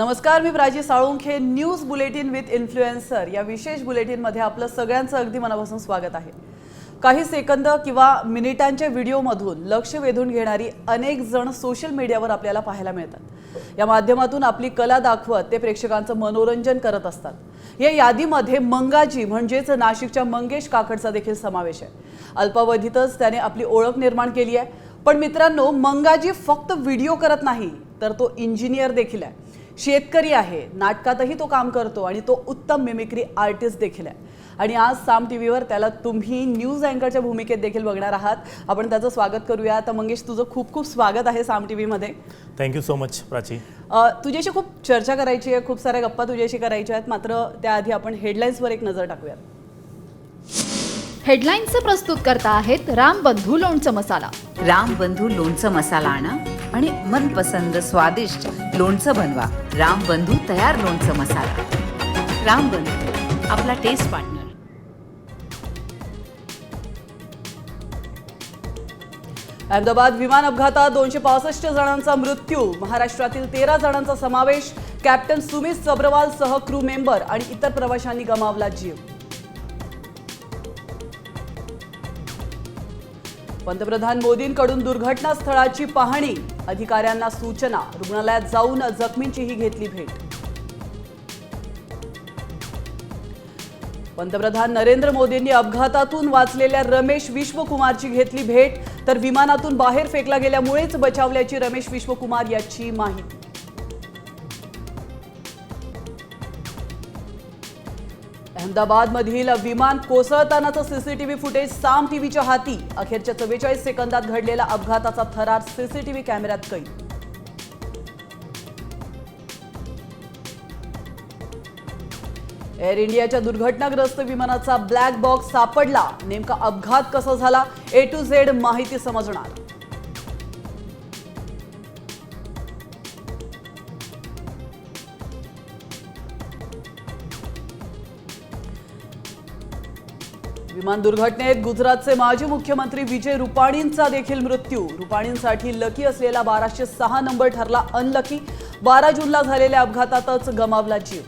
नमस्कार मी Prachi Salunkhe news bulletin with influencer. या विशेष बुलेटिनमध्ये आपलं सगळ्यांचं अगदी मनापासून स्वागत आहे. काही सेकंद किंवा मिनिटांच्या व्हिडिओमधून लक्ष वेधून घेणारी अनेक जण सोशल मीडियावर आपल्याला पाहायला मिळतात. या माध्यमातून आपली कला दाखवत ते प्रेक्षकांचं मनोरंजन करत असतात. या यादीमध्ये मंगाजी म्हणजेच नाशिकच्या मंगेश काकडचा देखील समावेश आहे. अल्पावधीतच त्याने आपली ओळख निर्माण केली आहे. पण मित्रांनो मंगाजी फक्त व्हिडिओ करत नाही तर तो इंजिनियर देखील आहे. शेतकरी आहे नाटकातही तो काम करतो आणि तो उत्तम मिमिक्री आर्टिस्ट देखील आहे. आणि आज साम टी व्हीवर त्याला तुम्ही न्यूज अँकरच्या भूमिकेत देखील बघणार आहात. आपण त्याचं स्वागत करूया. तर मंगेश तुझं खूप खूप स्वागत आहे साम टी व्हीमध्ये thank you so much Prachi. Uh, तुझ्याशी खूप चर्चा करायची आहे खूप साऱ्या गप्पा तुझ्याशी करायच्या आहेत. मात्र त्याआधी आपण हेडलाईन्सवर एक नजर टाकूयात. हेडलाईन्सचं प्रस्तुत करता आहेत रामबंधू लोणचं मसाला. रामबंधू लोणचं मसाला आणा आणि मनपसंद स्वादिष्ट लोणचं बनवा. रामबंधू तयार लोणचं मसाला. रामबंधू आपला टेस्ट पार्टनर अहमदाबाद विमान अपघातात दोनशे पासष्ट जणांचा मृत्यू. महाराष्ट्रातील तेरा जणांचा समावेश. कॅप्टन सुमित सब्रवाल सह क्रू मेंबर आणि इतर प्रवाशांनी गमावला जीव. पंतप्रधान मोदींकडून दुर्घटना स्थळाची पाहणी. अधिकाऱ्यांना सूचना. रुग्णालयात जाऊन जखमींचीही घेतली भेट. पंतप्रधान नरेंद्र मोदींनी अपघातातून वाचलेल्या रमेश विश्वकुमारची घेतली भेट. तर विमानातून बाहेर फेकला गेल्यामुळेच बचावल्याची रमेश विश्वकुमार याची माहिती. अहमदाबादमधील विमान कोसळतानाचं सीसीटीव्ही फुटेज साम टीव्हीच्या हाती. अखेरच्या चव्वेचाळीस सेकंदात घडलेला अपघाताचा थरार सीसीटीव्ही कॅमेऱ्यात कैद. एअर इंडियाच्या दुर्घटनाग्रस्त विमानाचा ब्लॅक बॉक्स सापडला. नेमका अपघात कसा झाला ए टू झेड माहिती समजणार. विमान दुर्घटनेत गुजरातचे माजी मुख्यमंत्री विजय रुपाणींचा देखील मृत्यू. रुपाणींसाठी लकी असलेला बाराशे सहा नंबर ठरला अनलकी बारा जूनला झालेल्या अपघातातच गमावला जीव.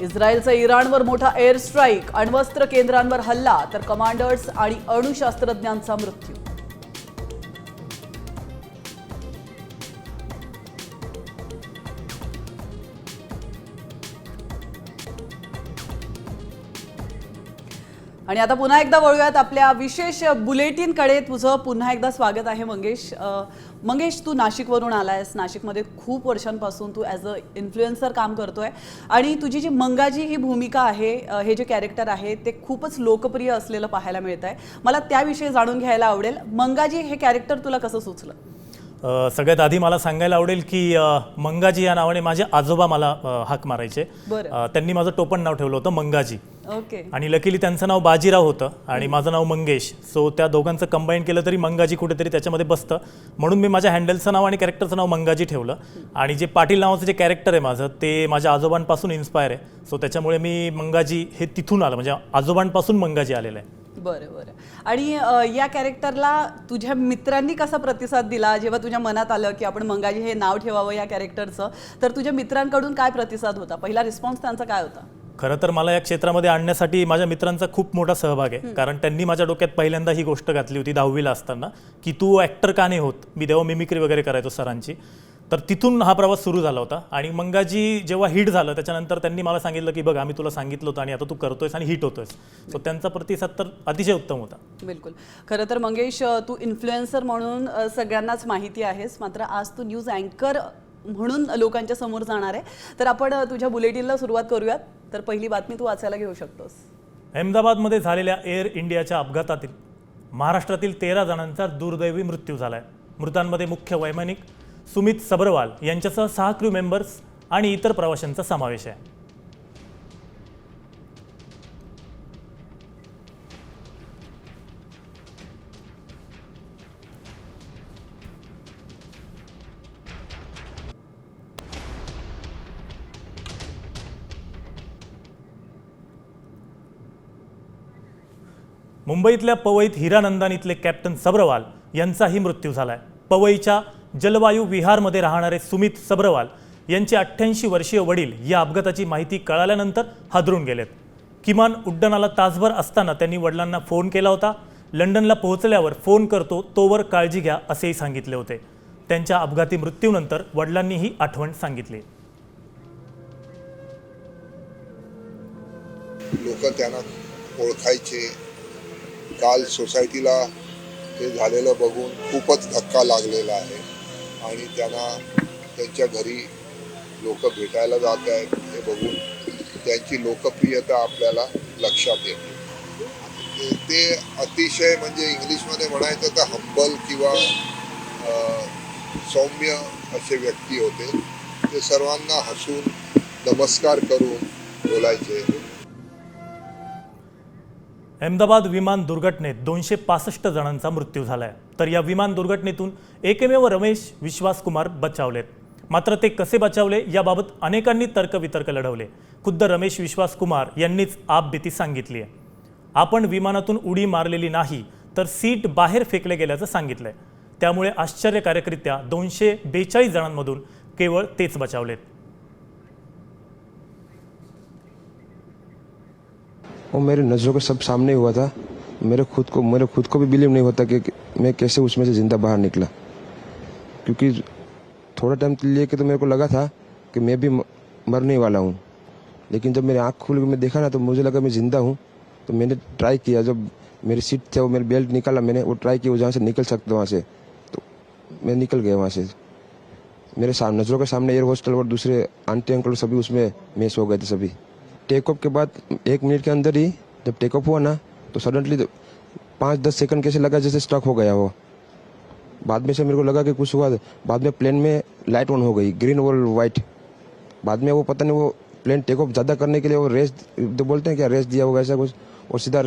इस्रायलचा इराणवर मोठा एअर स्ट्राईक अण्वस्त्र केंद्रांवर हल्ला तर कमांडर्स आणि अणुशास्त्रज्ञांचा मृत्यू. आणि आता पुन्हा एकदा वळूयात आपल्या विशेष बुलेटिनकडे. तुझं पुन्हा एकदा स्वागत आहे मंगेश. मंगेश तू नाशिकवरून आलायस. नाशिकमध्ये खूप वर्षांपासून तू ॲज अ इन्फ्लुएन्सर काम करतोय. आणि तुझी जी मंगाजी ही भूमिका आहे हे जे कॅरेक्टर आहे ते खूपच लोकप्रिय असलेलं पाहायला मिळत आहे मला त्याविषयी जाणून घ्यायला आवडेल. मंगाजी हे कॅरेक्टर तुला कसं सुचलं? सगळ्यात आधी मला सांगायला आवडेल की मंगाजी या नावाने माझे आजोबा मला हाक मारायचे. त्यांनी माझं टोपण नाव ठेवलं होतं मंगाजी. ओके आणि लकीली त्यांचं नाव बाजीराव होतं आणि माझं नाव मंगेश. सो त्या दोघांचं कंबाईन केलं तरी मंगाजी कुठेतरी त्याच्यामध्ये बसतं. म्हणून मी माझ्या हँडलचं नाव आणि कॅरेक्टरचं नाव मंगाजी ठेवलं. आणि जे पाटील नावाचं जे कॅरेक्टर आहे माझं ते माझ्या आजोबांपासून इन्स्पायर आहे. सो त्याच्यामुळे मी मंगाजी हे तिथून आलं. म्हणजे आजोबांपासून मंगाजी आलेलं आहे. बरं बरं. आणि या कॅरेक्टरला तुझ्या मित्रांनी कसा प्रतिसाद दिला? जेव्हा तुझ्या मनात आलं की आपण मंगाजी हे नाव ठेवावं या कॅरेक्टरचं तर तुझ्या मित्रांकडून काय प्रतिसाद होता? पहिला रिस्पॉन्स त्यांचा काय होता? खरं तर मला या क्षेत्रामध्ये आणण्यासाठी माझ्या मित्रांचा खूप मोठा सहभाग आहे. कारण त्यांनी माझ्या डोक्यात पहिल्यांदा ही गोष्ट घातली होती दहावीला असताना की तू ॲक्टर का नाही होत? मी तेव्हा मिमिक्री वगैरे करायचो सरांची. तर तिथून हा प्रवास सुरू झाला होता. आणि मंगाजी जेव्हा हिट झालं त्याच्यानंतर त्यांनी मला सांगितलं की बघ आम्ही तुला सांगितलं होतं आणि आता तू करतोयस आणि हिट होतोयस. सो त्यांचा प्रतिसाद तर अतिशय उत्तम होता. बिलकुल. खरं तर मंगेश तू इन्फ्लुएन्सर म्हणून सगळ्यांनाच माहिती आहेस. मात्र आज तू न्यूज अँकर म्हणून लोकांच्या समोर जाणार आहे. तर आपण तुझ्या बुलेटिनला सुरुवात करूयात. तर पहिली बातमी तू वाचायला घेऊ शकतोस. अहमदाबादमध्ये झालेल्या एअर इंडियाच्या अपघातातील महाराष्ट्रातील तेरा जणांचा दुर्दैवी मृत्यू झाला आहे मृतांमध्ये मुख्य वैमानिक सुमित सबरवाल यांच्यासह सहा क्रू मेंबर्स आणि इतर प्रवाशांचा समावेश आहे. मुंबईतल्या पवईत हिरानंदानीतले कॅप्टन सब्रवाल यांचाही मृत्यू झालाय. पवईच्या जलवायू विहारमध्ये राहणारे सुमित सब्रवाल यांचे अठ्ठ्याऐंशी वर्षीय वडील या अपघाताची माहिती कळाल्यानंतर हादरून गेलेत. किमान उड्डाणाला तासभर असताना त्यांनी वडिलांना फोन केला होता. लंडनला पोहोचल्यावर फोन करतो तोवर काळजी घ्या असेही सांगितले होते. त्यांच्या अपघाती मृत्यूनंतर वडिलांनी ही आठवण सांगितली. लोक त्यांना ओळखायचे काल सोसायटीला हे झालेलं बघून खूपच धक्का लागलेला आहे. आणि त्यांना त्यांच्या घरी लोक भेटायला जात आहेत हे बघून त्यांची लोकप्रियता आपल्याला लक्षात येते. ते- ते अतिशय म्हणजे इंग्लिशमध्ये म्हणायचं तर हंबल किंवा सौम्य असे व्यक्ती होते. ते सर्वांना हसून नमस्कार करून बोलायचे. अहमदाबाद विमान दुर्घटनेत दोनशे पासष्ट जणांचा मृत्यू झालाय. तर या विमान दुर्घटनेतून एकमेव रमेश विश्वासकुमार बचावलेत. मात्र ते कसे बचावले याबाबत अनेकांनी तर्कवितर्क लढवले. खुद्द रमेश विश्वासकुमार यांनीच आपबीती सांगितली आहे. आपण विमानातून उडी मारलेली नाही तर सीट बाहेर फेकले गेल्याचं सांगितलंय. त्यामुळे आश्चर्यकारकरित्या दोनशे बेचाळीस जणांमधून केवळ तेच बचावलेत. वो मेरे नज़रों के सब सामने हुआ था। मेरे खुद को, मेरे खुद को भी बिलीव नहीं होता कि मैं कैसे उसमें से ज़िंदा बाहर निकला। क्योंकि थोड़ा टाइम के लिए कि तो मेरे को लगा था कि मैं भी मरने वाला हूँ। लेकिन जब मेरी आँख खुल के मैं देखा ना तो मुझे लगा मैं ज़िंदा हूँ। तो मैंने ट्राई किया, जब मेरी सीट थे, वो मेरे बेल्ट निकाला मैंने, वो ट्राई किया जहाँ से निकल सकता वहाँ से तो मैं निकल गया वहाँ से। मेरे सामने नज़रों के सामने एयर हॉस्टल और दूसरे आंटी अंकल सभी उसमें मेस हो गए थे सभी। टेक ऑफ़ के बाद एक मिनट के अंदर ही जब टेक ऑफ़ हुआ ना तो सडनली पाँच दस सेकंड कैसे लगा जैसे स्टक हो गया वो। बाद में से मेरे को लगा कि कुछ हुआ बाद में प्लेन में लाइट ऑन हो गई ग्रीन और वाइट बाद में वो पता नहीं वो प्लेन टेक ऑफ़ ज़्यादा करने के लिए वो रेस तो बोलते हैं क्या रेस दिया होगा ऐसा कुछ और सीधा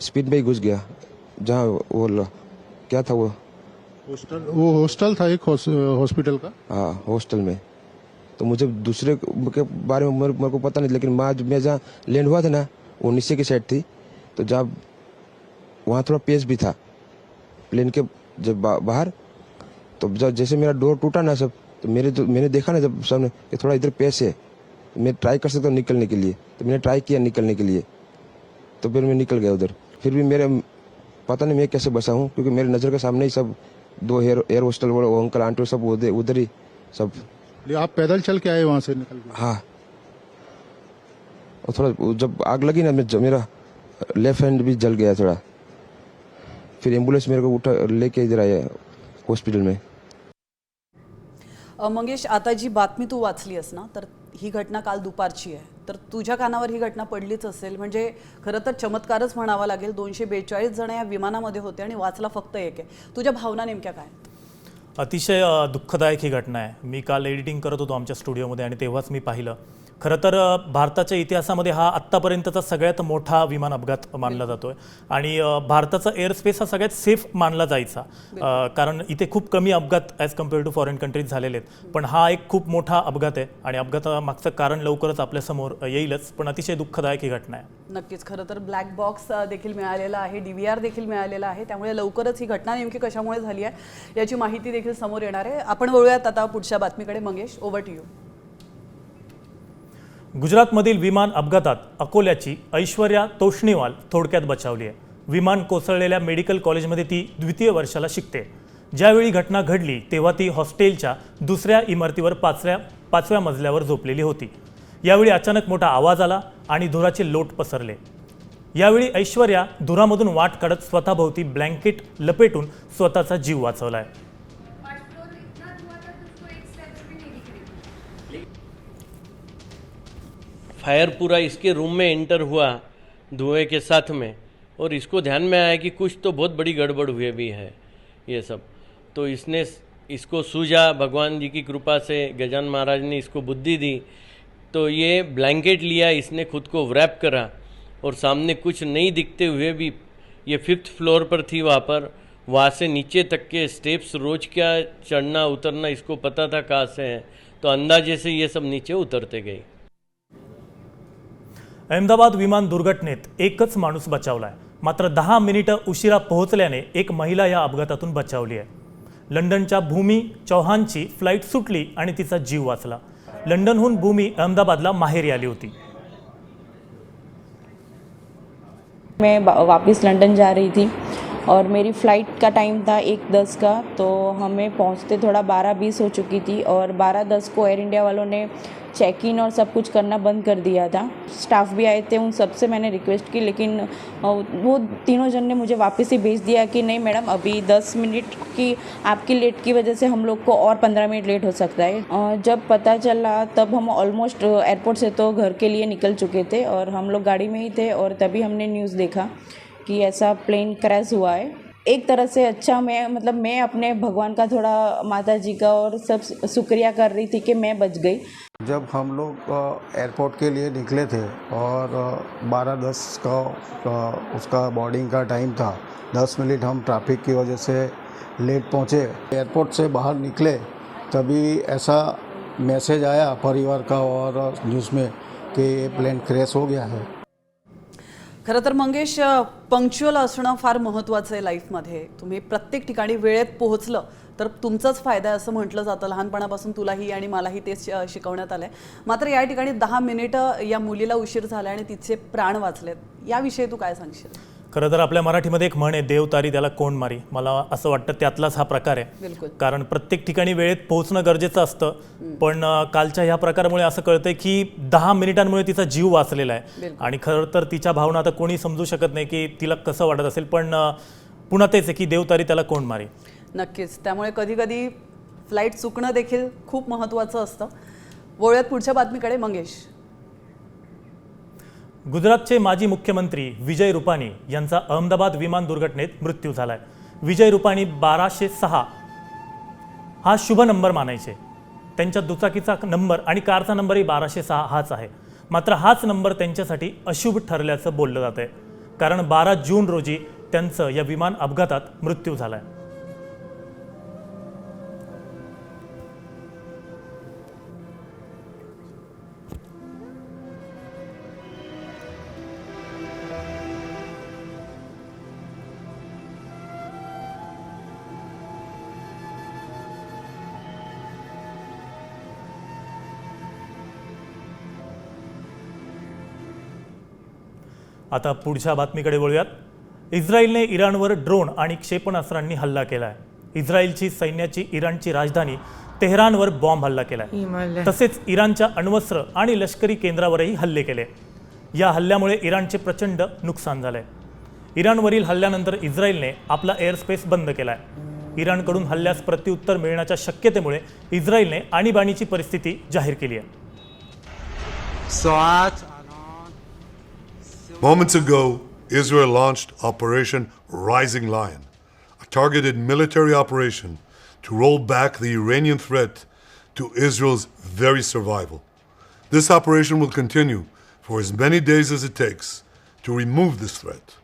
स्पीड में ही घुस गया जहाँ वो क्या था वो? हॉस्टल वो हॉस्टल था एक हॉस्पिटल का? हाँ हॉस्टल में। तो मुझे दूसरे के बारे में मेरे, को पता नहीं लेकिन मैं मैं जहाँ लैंड हुआ था ना वो नीचे की साइड थी तो जहाँ वहाँ थोड़ा पेस भी था प्लेन के जब बा, बाहर तो जब जैसे मेरा डोर टूटा ना सब तो मेरे तो मैंने देखा ना जब सामने कि थोड़ा इधर पेस है मैं ट्राई कर सकता हूँ निकलने के लिए तो मैंने ट्राई किया निकलने के लिए तो फिर मैं निकल गया उधर फिर भी मेरे पता नहीं मैं कैसे बसा हूँ क्योंकि मेरे नज़र के सामने ही सब दो एयर एयर हॉस्टल वो अंकल आंटी सब उधर ही सब आप पैदल चल के आए वहां से निकल के। हाँ। और थोड़ा जब आग लगी ना मैं मेरा लेफ्ट हैंड भी जल गया थोड़ा। फिर एम्बुलेंस मेरे को उठा लेके इधर आया हॉस्पिटल में। मंगेश आता जी बातमी तू वाचलीस ना? तर ही घटना काल दुपारची आहे. तर तुझ्या कानावर ही घटना पडलीच असेल. म्हणजे खरं तर चमत्कारच म्हणावा लागेल. दोनशे बेचाळीस जण या विमानामध्ये होते आणि वाचला फक्त एक आहे. तुझ्या भावना नेमक्या काय? आहेत? अतिशय दुःखदायक ही घटना आहे. मी काल एडिटिंग करत होतो आमच्या स्टुडिओमध्ये आणि तेव्हाच मी पाहिलं. खरं तर भारताच्या इतिहासामध्ये हा आत्तापर्यंतचा सगळ्यात मोठा विमान अपघात मानला जातोय. आणि अ, भारताचा एअर स्पेस हा सगळ्यात सेफ मानला जायचा. कारण इथे खूप कमी अपघात as compare to foreign countries झालेले आहेत. पण हा एक खूप मोठा अपघात आहे आणि अपघातामागचं कारण लवकरच आपल्यासमोर येईलच. पण अतिशय दुःखदायक ही घटना आहे. नक्कीच. खरं तर ब्लॅक बॉक्स देखील मिळालेला आहे. डी व्ही आर देखील मिळालेला आहे. त्यामुळे लवकरच ही घटना नेमकी कशामुळे झाली आहे याची माहिती देखील समोर येणार आहे. आपण वळूयात आता पुढच्या बातमीकडे. मंगेश ओव्हर टू यू गुजरातमधील विमान अपघातात अकोल्याची ऐश्वर्या तोष्णीवाल थोडक्यात बचावली आहे. विमान कोसळलेल्या मेडिकल कॉलेजमध्ये ती द्वितीय वर्षाला शिकते. ज्यावेळी घटना घडली तेव्हा ती हॉस्टेलच्या दुसऱ्या इमारतीवर पाचव्या पाचव्या मजल्यावर झोपलेली होती. यावेळी अचानक मोठा आवाज आला आणि धुराचे लोट पसरले. यावेळी ऐश्वर्या धुरामधून वाट काढत स्वतःभोवती ब्लँकेट लपेटून स्वतःचा जीव वाचवला आहे फायर पूरा इसके रूम में एंटर हुआ धुएँ के साथ में। और इसको ध्यान में आया कि कुछ तो बहुत बड़ी गड़बड़ हुई भी है, ये सब। तो इसने इसको सूझा, भगवान जी की कृपा से गजान महाराज ने इसको बुद्धि दी। तो ये ब्लैंकेट लिया, इसने खुद को व्रैप करा और सामने कुछ नहीं दिखते हुए भी ये फिफ्थ फ्लोर पर थी वहाँ पर। वहाँ से नीचे तक के स्टेप्स, रोज क्या चढ़ना, उतरना, इसको पता था कहाँ से है। तो अंदाजे से ये सब नीचे उतरते गई अहमदाबाद विमान दुर्घटनेत एकच माणूस बचावलाय. मात्र दहा मिनिटं उशिरा पोहोचल्याने एक महिला या अपघातातून बचावली आहे. लंडनच्या भूमी चौहानची फ्लाईट सुटली आणि तिचा जीव वाचला. लंडनहून भूमी अहमदाबादला माहेरी आली होती. मैं वापस लंदन जा रही थी और मेरी फ़्लाइट का टाइम था एक दस का तो हमें पहुंचते थोड़ा बारह बीस हो चुकी थी और बारह दस को एयर इंडिया वालों ने चेक इन और सब कुछ करना बंद कर दिया था। स्टाफ भी आए थे, उन सबसे मैंने रिक्वेस्ट की, लेकिन वो तीनों जन ने मुझे वापस ही भेज दिया कि नहीं मैडम, अभी दस मिनट की, आपकी लेट की वजह से हम लोग को और पंद्रह मिनट लेट हो सकता है। जब पता चला, तब हम ऑलमोस्ट एयरपोर्ट से तो घर के लिए निकल चुके थे और हम लोग गाड़ी में ही थे और तभी हमने न्यूज़ देखा कि ऐसा प्लेन क्रैश हुआ है। एक तरह से अच्छा मैं मतलब मैं अपने भगवान का थोड़ा माता जी का और सब शुक्रिया कर रही थी कि मैं बच गई। जब हम लोग एयरपोर्ट के लिए निकले थे और बारह दस का उसका बोर्डिंग का टाइम था, दस मिनट हम ट्रैफ़िक की वजह से लेट पहुँचे। एयरपोर्ट से बाहर निकले, तभी ऐसा मैसेज आया परिवार का और न्यूज़ में कि ये प्लेन क्रैश हो गया है। खरं तर मंगेश पंक्च्युअल असणं फार महत्त्वाचं आहे लाईफमध्ये. तुम्ही प्रत्येक ठिकाणी वेळेत पोहोचलं तर तुमचाच फायदा आहे असं म्हटलं जातं. लहानपणापासून तुलाही आणि मलाही तेच शिकवण्यात आलं आहे मात्र या ठिकाणी दहा मिनिटं या मुलीला उशीर झाला आणि तिचे प्राण वाचलेत. याविषयी तू काय सांगशील? खरं तर आपल्या मराठीमध्ये एक म्हण आहे देव तारी त्याला कोण मारी? मला असं वाटतं त्यातलाच हा प्रकार आहे. कारण प्रत्येक ठिकाणी वेळेत पोहोचणं गरजेचं असतं. पण कालच्या ह्या प्रकारामुळे असं कळतंय की दहा मिनिटांमुळे तिचा जीव वाचलेला आहे. आणि खरं तर तिच्या भावना आता कोणी समजू शकत नाही की तिला कसं वाटत असेल पण पुन्हा तेच आहे की देव तारी त्याला कोण मारी? नक्कीच. त्यामुळे कधी कधी फ्लाईट चुकणं देखील खूप महत्त्वाचं असतं. वळूयात पुढच्या बातमीकडे. मंगेश. गुजरातचे माजी मुख्यमंत्री विजय रुपानी यांचा अहमदाबाद विमान दुर्घटनेत मृत्यू झालाय. विजय रुपानी बाराशे सहा हा शुभ नंबर मानायचे. त्यांच्या दुचाकीचा नंबर आणि कारचा नंबरही बाराशे सहा हाच आहे. मात्र हाच नंबर त्यांच्यासाठी अशुभ ठरल्याचं बोललं जात आहे कारण बारा जून रोजी त्यांचं या विमान अपघातात मृत्यू झाला आहे आता पुढच्या बातमीकडे वळूयात. इस्रायलने इराणवर ड्रोन आणि क्षेपणास्त्रांनी हल्ला केला आहे इस्रायलची सैन्याची इराणची राजधानी तेहरानवर बॉम्ब हल्ला केला आहे तसेच इराणच्या अण्वस्त्र आणि लष्करी केंद्रावरही हल्ले केले. या हल्ल्यामुळे इराणचे प्रचंड नुकसान झालंय. इराणवरील हल्ल्यानंतर इस्रायलने आपला एअरस्पेस बंद केला आहे इराणकडून हल्ल्यास प्रत्युत्तर मिळण्याच्या शक्यतेमुळे इस्रायलने आणीबाणीची परिस्थिती जाहीर केली आहे. Moments ago, Israel launched Operation Rising Lion, a targeted military operation to roll back the Iranian threat to Israel's very survival. This operation will continue for as many days as it takes to remove this threat.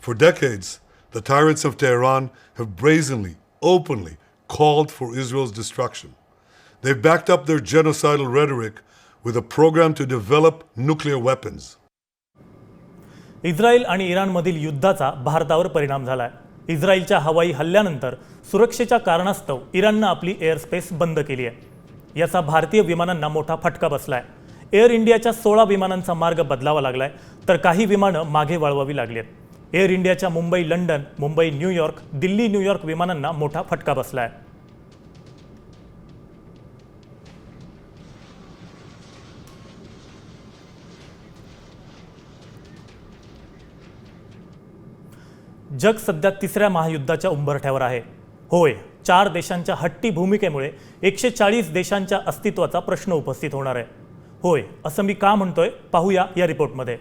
For decades, the tyrants of Tehran have brazenly, openly called for Israel's destruction. They've backed up their genocidal rhetoric with a program to develop nuclear weapons. Israel आणि इराणमधील युद्धाचा भारतावर परिणाम झाला आहे इस्रायलच्या हवाई हल्ल्यानंतर सुरक्षेच्या कारणास्तव इराणनं आपली एअरस्पेस बंद केली आहे. याचा भारतीय विमानांना मोठा फटका बसला आहे एअर इंडियाच्या सोळा विमानांचा मार्ग बदलावा लागलाय तर काही विमानं मागे वळवावी लागली आहेत. एअर इंडियाच्या Mumbai London Mumbai New York Delhi New York विमानांना मोठा फटका बसला आहे जग सध्या तिसऱ्या महायुद्धाच्या उंबरठ्यावर आहे. होय चार देशांच्या हट्टी भूमिकेमुळे एकशे चाळीस देशांच्या अस्तित्वाचा प्रश्न उपस्थित होणार आहे. होय असं मी का म्हणतोय पाहूया या रिपोर्टमध्ये.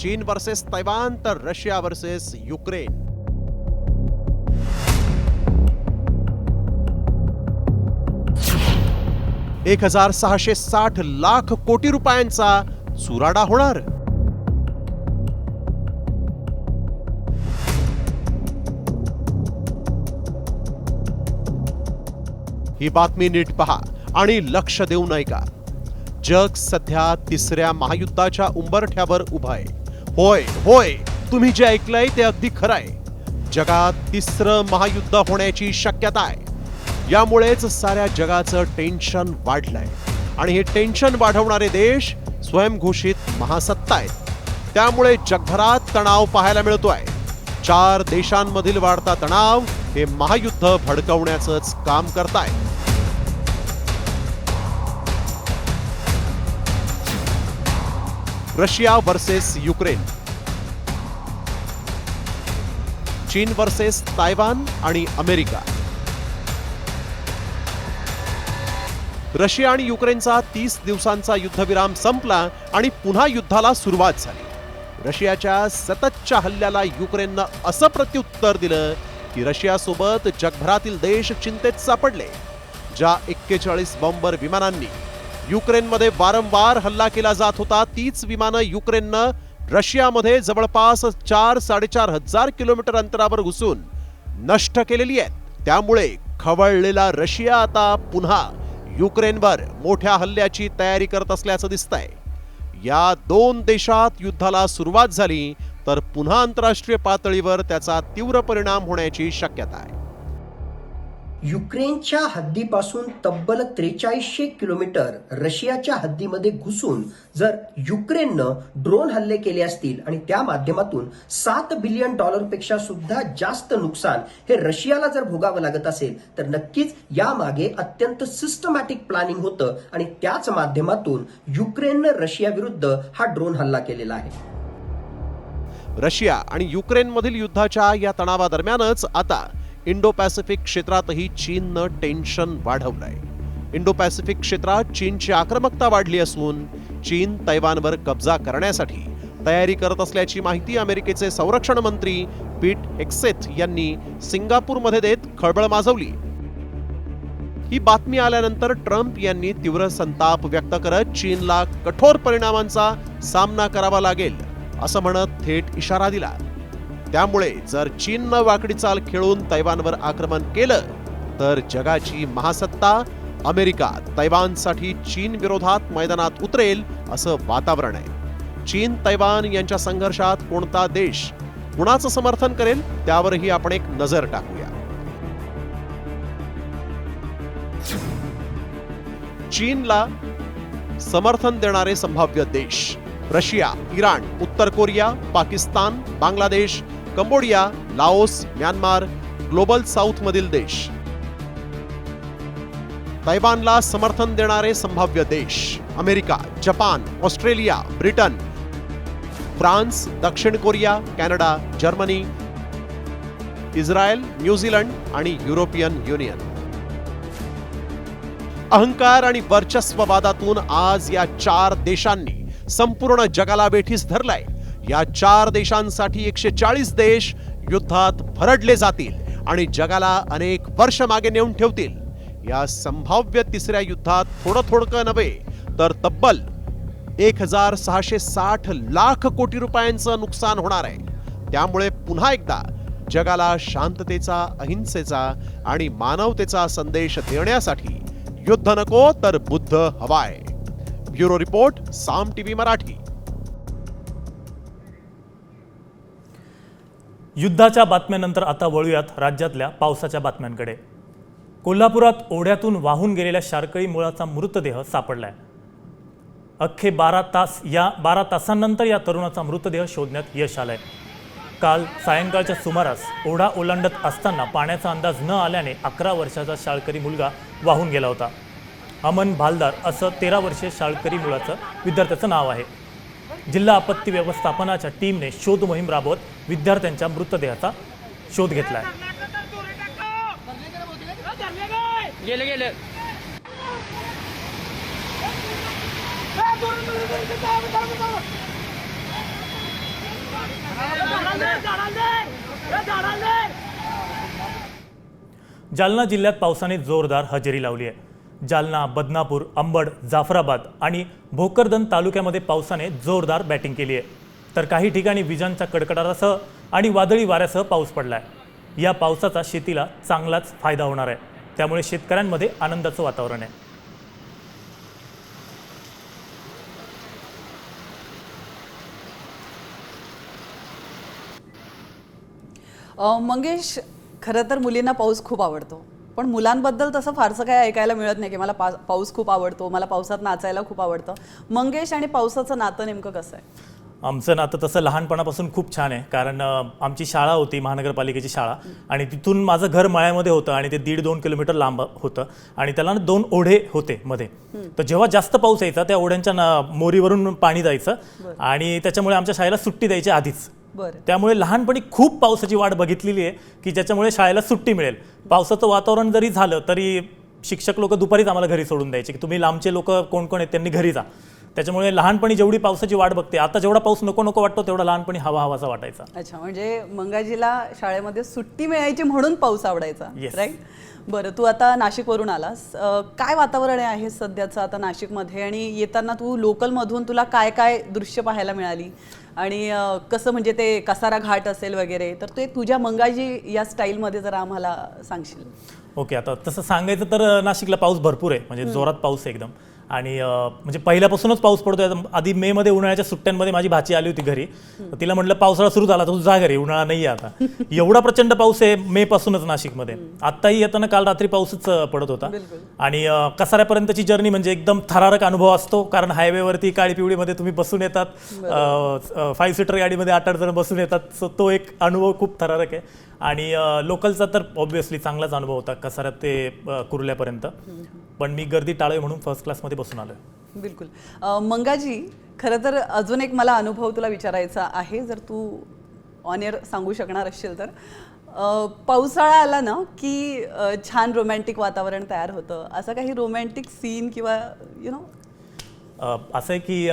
चीन वर्सेस तैवान तर रशिया वर्सेस युक्रेन. एक हजार सहाशे साठ लाख कोटी रुपयांचा चुराडा होणार. ही बातमी नीट पहा आणि लक्ष देऊन ऐका जग सध्या तिसऱ्या महायुद्धाच्या उंबरठ्यावर उभं आहे. होय होय तुम्ही जे ऐकलंय ते अगदी खरं आहे. जगात तिसरं महायुद्ध होण्याची शक्यता आहे. यामुळेच साऱ्या जगाचं टेन्शन वाढलंय. आणि हे टेन्शन वाढवणारे देश स्वयंघोषित महासत्ता आहेत. त्यामुळे जगभरात तणाव पाहायला मिळतोय. चार देशांमधील वाढता तणाव हे महायुद्ध भडकवण्याचंच काम करताय. Russia versus Ukraine. चीन वर्सेस तायवान आणि अमेरिका. रशिया आणि युक्रेनचा तीस दिवसांचा युद्धविराम संपला आणि पुन्हा युद्धाला सुरुवात झाली. रशियाच्या सततच्या हल्ल्याला युक्रेननं असं प्रत्युत्तर दिलं की रशियासोबत जगभरातील देश चिंतेत सापडले ज्या एक्केचाळीस बॉम्बर विमानांनी युक्रेनमध्ये वारंवार हल्ला केला जात होता तीच विमानं युक्रेननं रशियामध्ये जवळपास चार साडेचार हजार किलोमीटर अंतरावर घुसून नष्ट केलेली आहेत. त्यामुळे खवळलेला रशिया आता पुन्हा युक्रेनवर मोठ्या हल्ल्याची तयारी करत असल्याचं दिसतंय. या दोन देशात युद्धाला सुरुवात झाली तर पुन्हा आंतरराष्ट्रीय पातळीवर त्याचा तीव्र परिणाम होण्याची शक्यता आहे. युक्रेनच्या हद्दीपासून तब्बल त्रेचाळीसशे किलोमीटर रशियाच्या हद्दीमध्ये घुसून जर युक्रेननं ड्रोन हल्ले केले असतील आणि त्या माध्यमातून सात बिलियन डॉलरपेक्षा सुद्धा जास्त नुकसान हे रशियाला जर भोगावं लागत असेल तर नक्कीच यामागे अत्यंत सिस्टमॅटिक प्लॅनिंग होतं आणि त्याच माध्यमातून युक्रेननं रशियाविरुद्ध हा ड्रोन हल्ला केलेला आहे. रशिया आणि युक्रेनमधील युद्धाच्या या तणावादरम्यानच आता इंडो पॅसिफिक क्षेत्रातही चीननं टेन्शन वाढवलंय. इंडो पॅसिफिक क्षेत्रात चीनची आक्रमकता वाढली असून चीन तैवानवर कब्जा करण्यासाठी तयारी करत असल्याची माहिती अमेरिकेचे संरक्षण मंत्री पीट हेक्सेथ यांनी सिंगापूरमध्ये देत खळबळ माजवली. ही बातमी आल्यानंतर ट्रम्प यांनी तीव्र संताप व्यक्त करत चीनला कठोर परिणामांचा सामना करावा लागेल असं म्हणत थेट इशारा दिला. त्यामुळे जर चीननं वाकडी चाल खेळून तैवानवर आक्रमण केलं तर जगाची महासत्ता अमेरिका तैवानसाठी चीन विरोधात मैदानात उतरेल असं वातावरण आहे. चीन तैवान यांच्या संघर्षात कोणता देश कुणाचं समर्थन करेल त्यावरही आपण एक नजर टाकूया. चीनला समर्थन देणारे संभाव्य देश रशिया इराण उत्तर Korea Pakistan Bangladesh Cambodia Laos Myanmar global साऊथमधील देश. तैवानला समर्थन देणारे संभाव्य देश America Japan Australia Britain France दक्षिण Korea Canada Germany Israel New Zealand आणि युरोपियन युनियन. अहंकार आणि वर्चस्ववादातून आज या चार देशांनी संपूर्ण जगाला वेठीस धरलाय. या चार देशांसाठी एकशे चाळीस देश युद्धात भरडले जातील आणि जगाला अनेक वर्ष मागे नेऊन ठेवतील. या संभाव्य तिसऱ्या युद्धात थोडं थोडकं नव्हे तर तब्बल एक हजार सहाशे साठ लाख कोटी रुपयांचं नुकसान होणार आहे. त्यामुळे पुन्हा एकदा जगाला शांततेचा अहिंसेचा आणि मानवतेचा संदेश देण्यासाठी युद्ध नको तर बुद्ध हवाय. Bureau report Saam TV Marathi. युद्धाच्या बातम्यानंतर आता वळूयात राज्यातल्या पावसाच्या बातम्यांकडे. कोल्हापुरात ओढ्यातून वाहून गेलेल्या शारकळी मुळाचा मृतदेह सापडलाय. अख्खे बारा तास या बारा तासांनंतर या तरुणाचा मृतदेह शोधण्यात यश आलंय. काल सायंकाळच्या सुमारास ओढा ओलांडत असताना पाण्याचा अंदाज न आल्याने अकरा वर्षाचा शाळकरी मुलगा वाहून गेला होता. अमन भालदार असं तेरा वर्षीय शाळकरी मुलाचं विद्यार्थ्याचं नाव आहे. जिल्हा आपत्ती व्यवस्थापनाच्या टीमने शोध मोहीम राबवत विद्यार्थ्यांच्या मृतदेहाचा शोध घेतला आहे. गेले गेले. जालना जिल्ह्यात पावसाने जोरदार हजेरी लावली आहे. जालना बदनापूर अंबड जाफराबाद आणि भोकरदन तालुक्यामध्ये पावसाने जोरदार बॅटिंग केली आहे. तर काही ठिकाणी विजांच्या कडकडाटासह आणि वादळी वाऱ्यासह पाऊस पडला आहे या पावसाचा शेतीला चांगलाच फायदा होणार आहे. त्यामुळे शेतकऱ्यांमध्ये आनंदाचं वातावरण आहे. मंगेश खरं तर मुलींना पाऊस खूप आवडतो. पण मुलांबद्दल तसं फारसं काही ऐकायला मिळत नाही की मला पा पाऊस खूप आवडतो मला पावसात नाचायला खूप आवडतं. मंगेश आणि पावसाचं नातं नेमकं कसं आहे? आमचं नातं तसं लहानपणापासून खूप छान आहे कारण आमची शाळा होती महानगरपालिकेची शाळा. आणि तिथून माझं घर मळ्यामध्ये होतं आणि ते दीड दोन किलोमीटर लांब होतं. आणि त्याला ना दोन ओढे होते मध्ये. तर जेव्हा जास्त पाऊस यायचा त्या ओढ्यांच्या मोरीवरून पाणी जायचं आणि त्याच्यामुळे आमच्या शाळेला सुट्टी द्यायची आधीच. बरं. त्यामुळे लहानपणी खूप पावसाची वाट बघितलेली आहे की ज्याच्यामुळे शाळेला सुट्टी मिळेल. पावसाचं वातावरण जरी झालं तरी शिक्षक लोक दुपारीच आम्हाला घरी सोडून द्यायचे की तुम्ही लांबचे लोक कोण कोण आहेत त्यांनी घरी जा. त्याच्यामुळे लहानपणी जेवढी पावसाची वाट बघते आता जेवढा पाऊस नको नको वाटतो तेवढा लहानपणी हवा हवासा वाटायचा. अच्छा म्हणजे मंगाजीला शाळेमध्ये सुट्टी मिळायची म्हणून पाऊस आवडायचा Yes. राईट बरं तू आता नाशिकवरून आलास. अ, काय वातावरण आहे सध्याचं आता नाशिकमध्ये? आणि येताना तू लोकलमधून तुला काय काय दृश्य पाहायला मिळाली? आणि अ, कसं म्हणजे ते कसारा घाट असेल वगैरे तर ते तुझ्या मंगाजी या स्टाईलमध्ये जरा आम्हाला सांगशील. ओके आता तसं सांगायचं तर अ, नाशिकला पाऊस भरपूर आहे. म्हणजे जोरात पाऊस आहे एकदम. आणि म्हणजे पहिल्यापासूनच पाऊस पडतोय. आधी मे मध्ये उन्हाळ्याच्या सुट्ट्यांमध्ये माझी भाची आली होती घरी. तिला म्हटलं पावसाळा सुरू झाला तर तू जा घरी उन्हाळा नाही आहे आता. एवढा प्रचंड पाऊस आहे मे पासूनच नाशिकमध्ये आत्ताही येताना काल रात्री पाऊसच पडत होता. आणि कसाऱ्यापर्यंतची जर्नी म्हणजे एकदम थरारक अनुभव असतो कारण हायवेवरती काळी पिवळीमध्ये तुम्ही बसून येतात. फाईव्ह सीटर गाडीमध्ये आठ आठ जण बसून येतात. सो तो एक अनुभव खूप थरारक आहे. आणि लोकलचा तर ऑब्व्हियसली चांगलाच अनुभव होता कसाऱ्यात ते कुर्ल्यापर्यंत. पण मी गर्दी टाळावी म्हणून फर्स्ट क्लासमध्ये बसून आलोय. बिलकुल. मंगाजी खरं तर अजून एक मला अनुभव तुला विचारायचा आहे जर तू ऑन एअर सांगू शकणार असशील तर. पावसाळा आला ना की छान रोमॅन्टिक वातावरण तयार होतं. असं काही रोमॅन्टिक सीन किंवा यु नो असं आहे की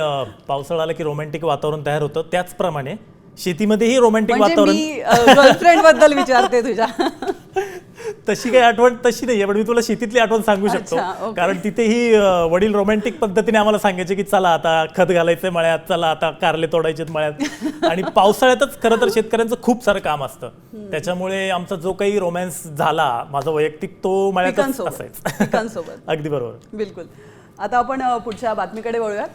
पावसाळा आला की रोमॅन्टिक वातावरण तयार होतं. त्याचप्रमाणे शेतीमध्येही रोमॅन्टिक म्हणजे वातावरण. गर्लफ्रेंडबद्दल विचारते तुझ्या. तशी काही आठवण तशी नाही आहे पण मी तुला शेतीतली आठवण सांगू शकतो. कारण तिथेही वडील रोमॅन्टिक पद्धतीने आम्हाला सांगायचे की चला आता खत घालायचंय मळ्यात चला आता कारले तोडायचे मळ्यात. आणि पावसाळ्यातच खरं तर शेतकऱ्यांचं खूप सारं काम असतं. त्याच्यामुळे आमचा जो काही रोमॅन्स झाला माझा वैयक्तिक तो मळ्यातच पिकांसोबत. असायचा. अगदी बरोबर. बिलकुल. आता आपण पुढच्या बातमीकडे वळूयात.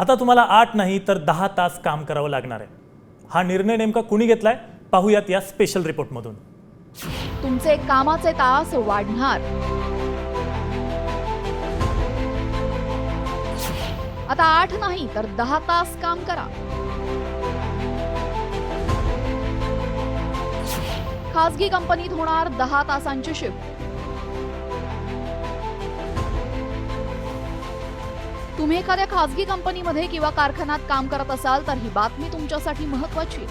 आता तुम्हाला आठ नाही तर दहा तास काम करावं लागणार आहे. हा निर्णय नेमका कुणी घेतलाय? पाहूयात या स्पेशल रिपोर्टमधून तुमचे कामाचे तास वाढणार. आता आठ नाही तर दहा तास काम करा. खासगी कंपनीत होणार दहा तासांची शिफ्ट तुम्ही एखाद्या खासगी कंपनीमध्ये किंवा कारखान्यात काम करत असाल तर ही बातमी तुमच्यासाठी महत्वाची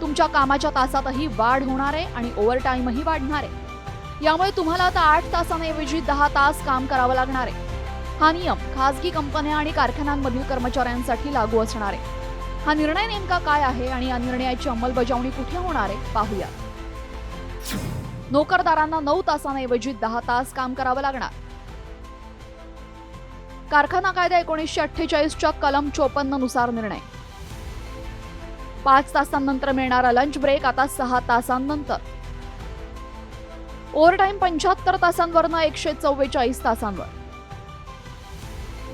तुमच्या कामाच्या तासातही वाढ होणार आहे आणि ओव्हर टाईमही वाढणार आहे. यामुळे तुम्हाला आता आठ तासांऐवजी दहा तास काम करावं लागणार आहे. हा नियम खासगी कंपन्या आणि कारखान्यांमधील कर्मचाऱ्यांसाठी लागू असणार आहे. हा निर्णय नेमका काय आहे आणि या निर्णयाची अंमलबजावणी कुठे होणार आहे पाहूया. नोकरदारांना नऊ तासांऐवजी दहा तास काम करावं लागणार. कारखाना कायदा एकोणीसशे अठ्ठेचाळीसच्या कलम चोपन्ननुसार निर्णय. पाच तासांनंतर मिळणारा लंच ब्रेक आता सहा तासांनंतर. ओव्हरटाईम पंच्याहत्तर तासांवरनं एकशे चव्वेचाळीस तासांवर.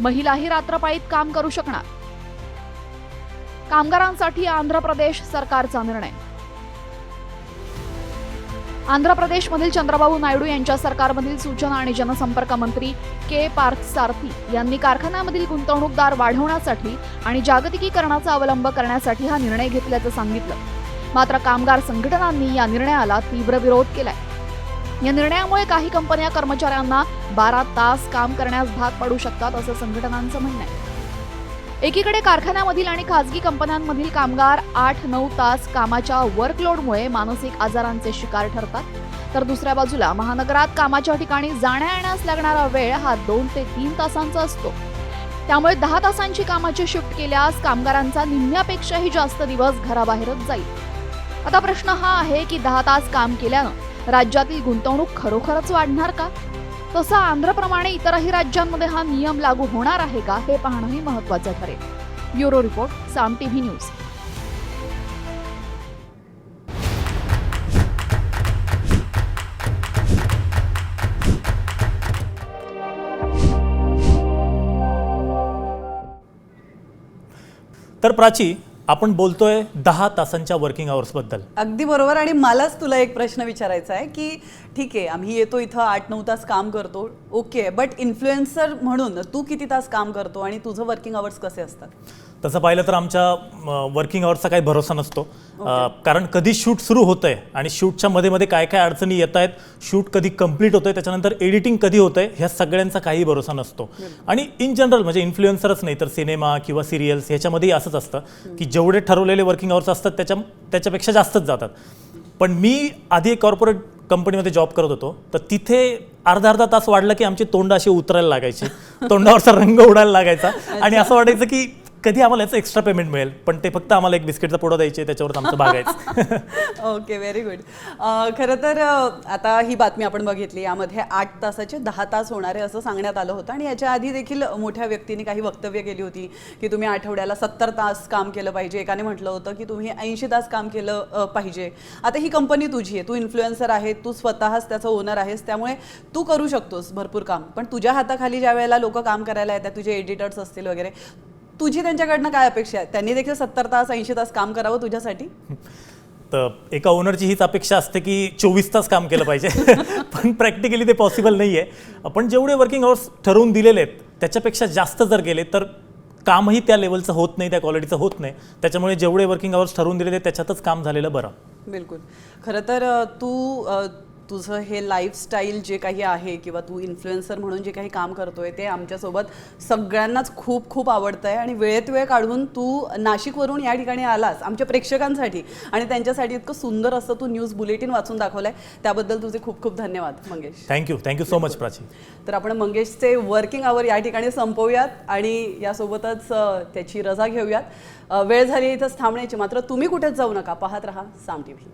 महिलाही रात्रपाळीत काम करू शकणार. कामगारांसाठी आंध्र प्रदेश सरकारचा निर्णय. आंध्र प्रदेशमधील चंद्रबाबू नायडू यांच्या सरकारमधील सूचना आणि जनसंपर्क मंत्री के पार्थ सारथी यांनी कारखान्यामधील गुंतवणूकदार वाढवण्यासाठी आणि जागतिकीकरणाचा अवलंब करण्यासाठी हा निर्णय घेतल्याचं सांगितलं. मात्र कामगार संघटनांनी या निर्णयाला तीव्र विरोध केलाय. या निर्णयामुळे काही कंपन्या कर्मचाऱ्यांना बारा तास काम करण्यास भाग पाडू शकतात असं संघटनांचं म्हणणं आहे. एकीकडे कारखान्यामधील आणि खासगी कंपन्यांमधील कामगार आठ नऊ तास कामाच्या वर्कलोडमुळे मानसिक आजारांचे शिकार ठरतात. तर दुसऱ्या बाजूला महानगरात कामाच्या ठिकाणी जाण्या येण्यास लागणारा वेळ हा दोन ते तीन तासांचा असतो. त्यामुळे दहा तासांची कामाची शिफ्ट केल्यास कामगारांचा निम्म्यापेक्षाही जास्त दिवस घराबाहेरच जाईल. आता प्रश्न हा आहे की दहा तास काम केल्यानं राज्यातील गुंतवणूक खरोखरच वाढणार का? तसा आंध्रप्रमाणे इतरही राज्यांमध्ये हा नियम लागू होणार आहे का हे पाहणंही महत्वाचं ठरेल. Bureau report Saam TV news. तर प्राची आपण बोलतोय दहा तासांच्या वर्किंगबद्दल. अगदी बरोबर. आणि मलाच तुला एक प्रश्न विचारायचा आहे की ठीक आहे आम्ही येतो इथं आठ नऊ तास काम करतो ओके बट इन्फ्लुएन्सर म्हणून तू किती तास काम करतो आणि तुझं वर्किंग आवर्स कसे असतात? तसं पाहिलं तर आमच्या वर्किंग आवर्सचा काही भरोसा नसतो. कारण कधी शूट सुरू होतं आहे आणि शूटच्या मध्ये मध्ये काय काय अडचणी येत आहेत शूट कधी कंप्लीट होतं आहे त्याच्यानंतर एडिटिंग कधी होतं आहे ह्या सगळ्यांचा काही भरोसा नसतो. आणि इन जनरल म्हणजे इन्फ्लुएन्सरच नाही तर सिनेमा किंवा सिरियल्स ह्याच्यामध्येही असंच असतं की जेवढे ठरवलेले वर्किंग आवर्स असतात त्याच्या त्याच्यापेक्षा जास्तच जातात. पण मी आधी एक कॉर्पोरेट कंपनीमध्ये जॉब करत होतो तर तिथे अर्धा अर्धा तास वाढला की आमची तोंड अशी उतरायला लागायची. तोंडावरचा रंग उडायला लागायचा. आणि असं वाटायचं की कधी आम्हाला याचं एक्स्ट्रा पेमेंट मिळेल? पण ते फक्त आम्हाला एक बिस्किटचा पुडा द्यायचे त्याच्यावर आमचं भागायचं ओके व्हेरी गुड खरं तर अ, आता ही बातमी आपण बघितली. यामध्ये आठ तासाचे दहा तास होणारे असं सांगण्यात आलं होतं. आणि याच्या आधी देखील मोठ्या व्यक्तींनी काही वक्तव्य केली होती की तुम्ही आठवड्याला सत्तर तास काम केलं पाहिजे. एकाने म्हटलं होतं की तुम्ही ऐंशी तास काम केलं अ, पाहिजे. आता ही कंपनी तुझी आहे. तू इन्फ्लुएन्सर आहे तू स्वतःच त्याचा ओनर आहेस. त्यामुळे तू करू शकतोस भरपूर काम. पण तुझ्या हाताखाली ज्या वेळेला लोक काम करायला येतात तुझे एडिटर्स असतील वगैरे तुझी त्यांच्याकडनं काय अपेक्षा आहे? त्यांनी देखील सत्तर तास ऐंशी तास काम करावं तुझ्यासाठी? तर एका ओनरची हीच अपेक्षा असते की चोवीस तास काम केलं पाहिजे. पण प्रॅक्टिकली ते पॉसिबल नाही आहे पण जेवढे वर्किंग आवर्स ठरवून दिलेले आहेत त्याच्यापेक्षा जास्त जर गेले तर कामही त्या लेवलचं होत नाही त्या क्वालिटीचं होत नाही. त्याच्यामुळे जेवढे वर्किंग आवर्स ठरवून दिलेले त्याच्यातच काम झालेलं बरं. बिलकुल. खरं तर तू तुझं हे लाईफस्टाईल जे काही आहे किंवा तू इन्फ्लुएन्सर म्हणून जे काही काम करतोय ते आमच्यासोबत सगळ्यांनाच खूप खूप आवडतं आहे आणि वेळेत वेळ काढून तू नाशिकवरून या ठिकाणी आलास आमच्या प्रेक्षकांसाठी. आणि त्यांच्यासाठी इतकं सुंदर असं तू न्यूज बुलेटिन वाचून दाखवलंय. त्याबद्दल तुझे खूप खूप धन्यवाद Mangesh. Thank you thank you so much Prachi. तर आपण मंगेशचे वर्किंग आवर या ठिकाणी संपवूयात आणि यासोबतच त्याची रजा घेऊयात. वेळ झाली इथंच थांबण्याची मात्र तुम्ही कुठेच जाऊ नका. पाहत रहा साम टी व्ही